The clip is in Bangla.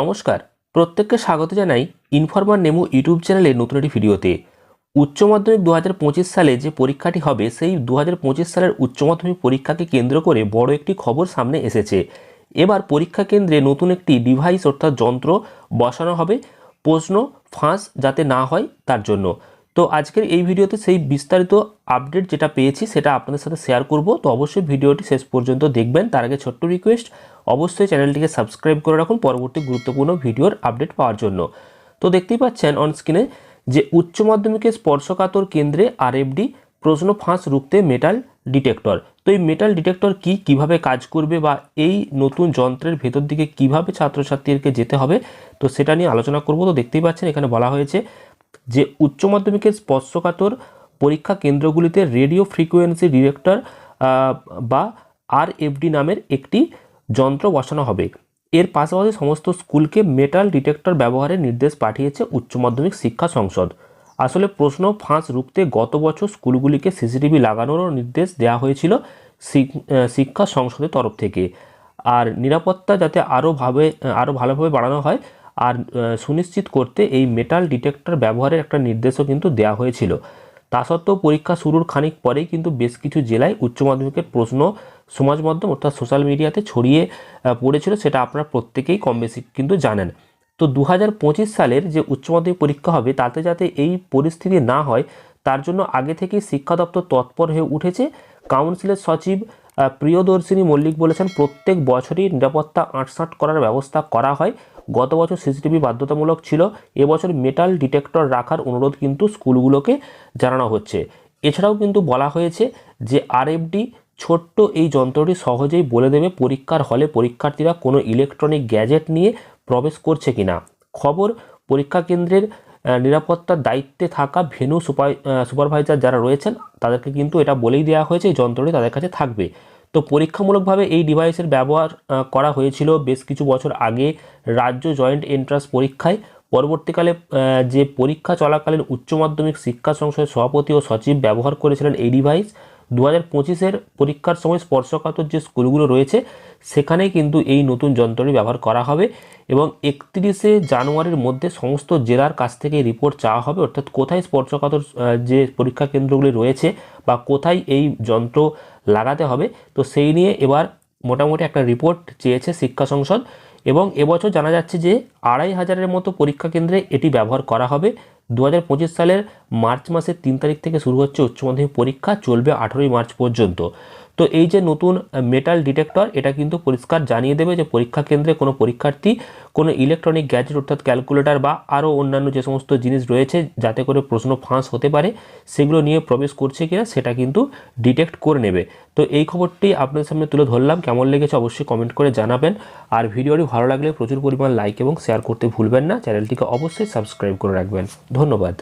নমস্কার। প্রত্যেককে স্বাগত জানাই ইনফরমার নেমু ইউটিউব চ্যানেলে নতুন একটি ভিডিওতে। উচ্চ মাধ্যমিক দু হাজার পঁচিশ সালে যে পরীক্ষাটি হবে, সেই দু হাজার পঁচিশ সালের উচ্চ মাধ্যমিক পরীক্ষাকে কেন্দ্র করে বড় একটি খবর সামনে এসেছে। এবার পরীক্ষা কেন্দ্রে নতুন একটি ডিভাইস অর্থাৎ যন্ত্র বসানো হবে। প্রশ্ন ফাঁস যাতে না হয় তার জন্য। তো আজকের এই ভিডিওতে সেই বিস্তারিত আপডেট যেটা পেয়েছি সেটা আপনাদের সাথে শেয়ার করব। তো অবশ্যই ভিডিওটি শেষ পর্যন্ত দেখবেন। তার আগে ছোট্ট রিকোয়েস্ট অবশ্যই চ্যানেলটিকে সাবস্ক্রাইব করে রাখুন পরবর্তী গুরুত্বপূর্ণ ভিডিওর আপডেট পাওয়ার জন্য। তো দেখতেই পাচ্ছেন অন স্ক্রিনে যে উচ্চ মাধ্যমিকের স্পর্শকাতর কেন্দ্রে আরএফডি প্রশ্ন ফাঁস রুখতে মেটাল ডিটেক্টর তো এই মেটাল ডিটেক্টর কি কীভাবে কাজ করবে বা এই নতুন যন্ত্রের ভেতর দিকে কীভাবে ছাত্রছাত্রীদেরকে যেতে হবে, তো সেটা নিয়ে আলোচনা করব। তো দেখতেই পাচ্ছেন এখানে বলা হয়েছে যে উচ্চ মাধ্যমিকের স্পর্শকাতর পরীক্ষা কেন্দ্রগুলিতে রেডিও ফ্রিকোয়েন্সি ডিরেক্টর বা আর আরএফডি নামের একটি যন্ত্র বসানো হবে। এর পাশাপাশি সমস্ত স্কুলকে মেটাল ডিটেক্টর ব্যবহারের নির্দেশ পাঠিয়েছে উচ্চ মাধ্যমিক শিক্ষা সংসদ। আসলে প্রশ্ন ফাঁস রুখতে গত বছর স্কুলগুলিকে সিসিটিভি লাগানোরও নির্দেশ দেওয়া হয়েছিল শিক্ষা সংসদের তরফ থেকে। আর নিরাপত্তা যাতে আরও ভাবে আরও ভালোভাবে বাড়ানো হয় আর সুনিশ্চিত করতে এই মেটাল ডিটেক্টর ব্যবহারের একটা নির্দেশও কিন্তু দেওয়া হয়েছিল। তা সত্ত্বেও পরীক্ষা শুরুর খানিক পরেই কিন্তু বেশ কিছু জেলায় উচ্চ মাধ্যমিকের প্রশ্ন সমাজ মাধ্যম অর্থাৎ সোশ্যাল মিডিয়াতে ছড়িয়ে পড়েছিল, সেটা আপনারা প্রত্যেকেই কম বেশি কিন্তু জানেন। তো দু হাজার পঁচিশ সালের যে উচ্চ মাধ্যমিক পরীক্ষা হবে, তাতে যাতে এই পরিস্থিতি না হয়, তার জন্য আগে থেকেই শিক্ষা দপ্তর তৎপর হয়ে উঠেছে। কাউন্সিলের সচিব প্রিয়দর্শিনী মল্লিক বলেছেন, প্রত্যেক বছরই নিরাপত্তা আঁটসাঁট করার ব্যবস্থা করা হয়। গত বছর সিসিটিভি বাধ্যতামূলক ছিল এবছর মেটাল ডিটেক্টর রাখার অনুরোধ কিন্তু স্কুলগুলোকে জানানো হচ্ছে। এছাড়াও কিন্তু বলা হয়েছে যে আরএফডি ছোট্ট এই যন্ত্রটি সহজেই বলে দেবে পরীক্ষার হলে পরীক্ষার্থীরা কোনো ইলেকট্রনিক গ্যাজেট নিয়ে প্রবেশ করছে কিনা। খবর, পরীক্ষা কেন্দ্রের নিরাপত্তার দায়িত্বে থাকা ভেনু সুপার সুপারভাইজার যারা রয়েছেন, তাদেরকে কিন্তু এটা বলেই দেওয়া হয়েছে, এই যন্ত্রটি তাদের কাছে থাকবে। তো পরীক্ষামূলকভাবে এই ডিভাইসের ব্যবহার করা হয়েছিল বেশ কিছু বছর আগে রাজ্য জয়েন্ট এন্ট্রান্স পরীক্ষায়। পরবর্তীকালে যে পরীক্ষা চলাকালীন উচ্চ মাধ্যমিক শিক্ষা সংসদের সভাপতি ও সচিব ব্যবহার করেছিলেন এই ডিভাইস দু হাজার পঁচিশের পরীক্ষার সময় স্পর্শকাতর যে স্কুলগুলো রয়েছে সেখানেই কিন্তু এই নতুন যন্ত্রটি ব্যবহার করা হবে এবং একত্রিশে জানুয়ারির মধ্যে সমস্ত জেলার কাছ থেকে রিপোর্ট চাওয়া হবে। অর্থাৎ কোথায় স্পর্শকাতর যে পরীক্ষা কেন্দ্রগুলি রয়েছে বা কোথায় এই যন্ত্র লাগাতে হবে, তো সেই নিয়ে এবার মোটামুটি একটা রিপোর্ট চেয়েছে শিক্ষা সংসদ এবং এবছর জানা যাচ্ছে যে আড়াই হাজারের মতো পরীক্ষা কেন্দ্রে এটি ব্যবহার করা হবে। দু হাজার পঁচিশ সালের মার্চ মাসের তিন তারিখ থেকে শুরু হচ্ছে উচ্চ মাধ্যমিক পরীক্ষা, চলবে আঠেরোই মার্চ পর্যন্ত। তো এই যে নতুন মেটাল ডিটেক্টর এটা কিন্তু পরিষ্কার জানিয়ে দেবে যে পরীক্ষা কেন্দ্রে কোনো পরীক্ষার্থী, কোনো ইলেকট্রনিক গ্যাজেট অর্থাৎ ক্যালকুলেটর বা আরও অন্যান্য যে সমস্ত জিনিস রয়েছে যাতে করে প্রশ্ন ফাঁস হতে পারে, সেগুলো নিয়ে প্রবেশ করছে কিনা সেটা কিন্তু ডিটেক্ট করে নেবে। তো এই খবরটি আপনাদের সামনে তুলে ধরলাম, কেমন লেগেছে অবশ্যই কমেন্ট করে জানাবেন। আর ভিডিওটি ভালো লাগলে প্রচুর পরিমাণ লাইক এবং শেয়ার করতে ভুলবেন না, চ্যানেলটিকে অবশ্যই সাবস্ক্রাইব করে রাখবেন। ধন্যবাদ।